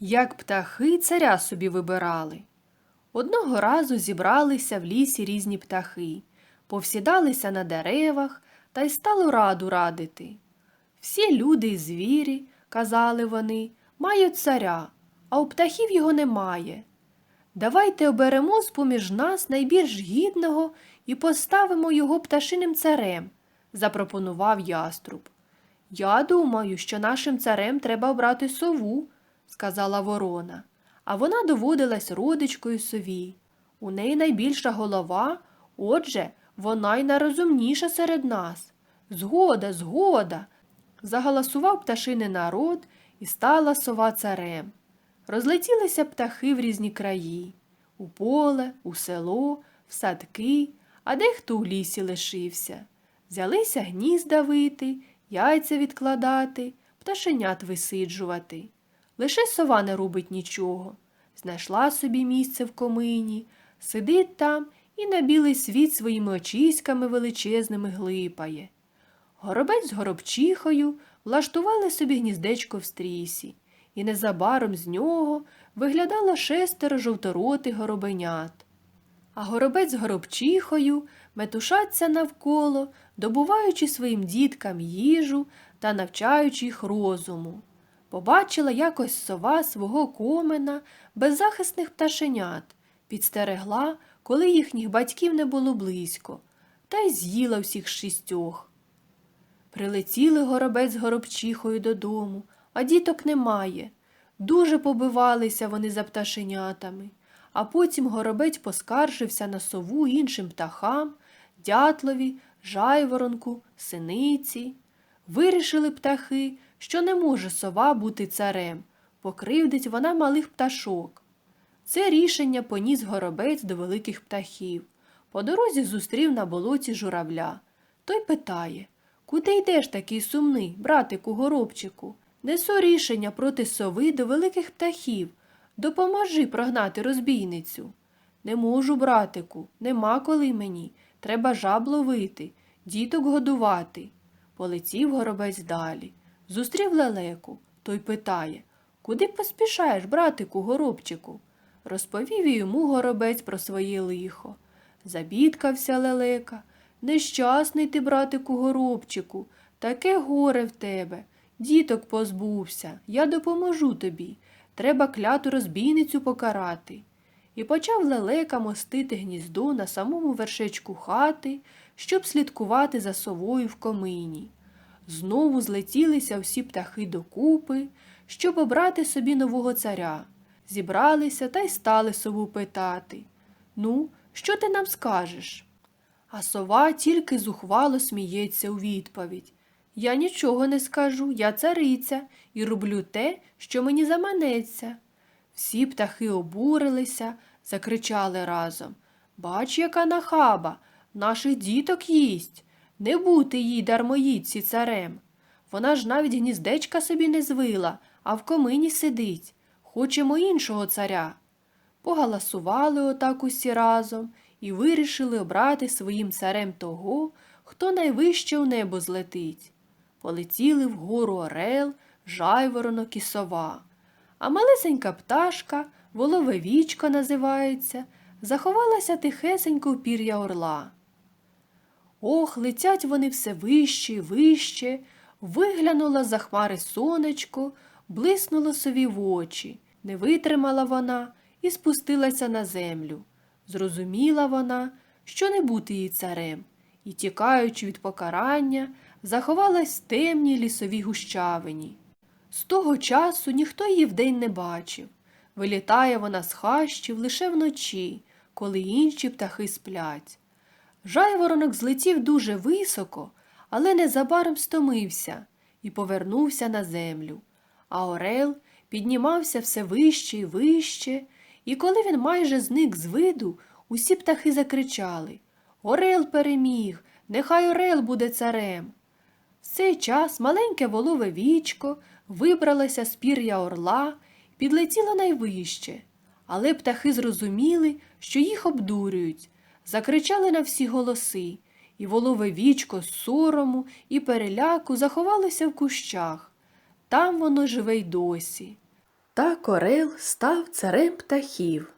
Як птахи царя собі вибирали. Одного разу зібралися в лісі різні птахи, повсідалися на деревах та й стало раду радити. Всі люди й звірі, казали вони, мають царя, а у птахів його немає. Давайте оберемо з-поміж нас найбільш гідного і поставимо його пташиним царем, запропонував яструб. Я думаю, що нашим царем треба обрати сову, сказала ворона, а вона доводилась родичкою сові. У неї найбільша голова, отже, вона й найрозумніша серед нас. Згода, згода. Загаласував пташиний народ і стала сова царем. Розлетілися птахи в різні краї у поле, у село, в садки, а дехто у лісі лишився. Взялися гнізда вити, яйця відкладати, пташенят висиджувати. Лише сова не робить нічого. Знайшла собі місце в комині, сидить там і на білий світ своїми очиськами величезними глипає. Горобець з горобчихою влаштували собі гніздечко в стрісі, і незабаром з нього виглядало шестеро жовторотих горобенят. А горобець з горобчихою метушаться навколо, добуваючи своїм діткам їжу та навчаючи їх розуму. Побачила якось сова свого комена беззахисних пташенят, підстерегла, коли їхніх батьків не було близько, та й з'їла всіх шістьох. Прилетіли горобець з горобчихою додому, а діток немає. Дуже побивалися вони за пташенятами, а потім горобець поскаржився на сову іншим птахам, дятлові, жайворонку, синиці. Вирішили птахи, що не може сова бути царем, покривдить вона малих пташок. Це рішення поніс горобець до великих птахів. По дорозі зустрів на болоті журавля. Той питає Куди йдеш такий сумний, братику горобчику? Несу рішення проти сови до великих птахів. Допоможи прогнати розбійницю. Не можу, братику, нема коли мені. Треба жаб ловити, діток годувати. Полетів горобець далі. Зустрів лелеку. Той питає Куди поспішаєш, братику, горобчику? Розповів йому горобець про своє лихо. Забідкався лелека. Нещасний ти, братику, горобчику, таке горе в тебе. Діток позбувся, я допоможу тобі. Треба кляту розбійницю покарати. І почав лелека мостити гніздо на самому вершечку хати, щоб слідкувати за совою в комині. Знову злетілися всі птахи докупи, щоб обрати собі нового царя. Зібралися та й стали сову питати Ну, що ти нам скажеш? А сова тільки зухвало сміється у відповідь. Я нічого не скажу, я цариця і роблю те, що мені заманеться. Всі птахи обурилися, закричали разом. Бач, яка нахаба, наших діток їсть. Не бути їй дармоїдці царем. Вона ж навіть гніздечка собі не звила, а в комині сидить. Хочемо іншого царя. Погаласували отак усі разом і вирішили обрати своїм царем того, хто найвище у небо злетить. Полетіли вгору орел, жайворонок і сова. А малесенька пташка, волове вічко називається, заховалася тихесенько в пір'я орла. Ох, летять вони все вище і вище, виглянула за хмари сонечко, блиснуло сові в очі, не витримала вона і спустилася на землю. Зрозуміла вона, що не бути їй царем, і, тікаючи від покарання, заховалась в темній лісовій гущавині. З того часу ніхто її вдень не бачив. Вилітає вона з хащів лише вночі, коли інші птахи сплять. Жайворонок злетів дуже високо, але незабаром стомився і повернувся на землю. А Орел піднімався все вище і вище, і коли він майже зник з виду, усі птахи закричали Орел переміг, нехай Орел буде царем. В цей час маленьке волове вічко вибралося з пір'я орла, підлетіла найвище, але птахи зрозуміли, що їх обдурюють, закричали на всі голоси, і волове вічко з сорому і переляку заховалося в кущах. Там воно живе й досі. Так орел став царем птахів.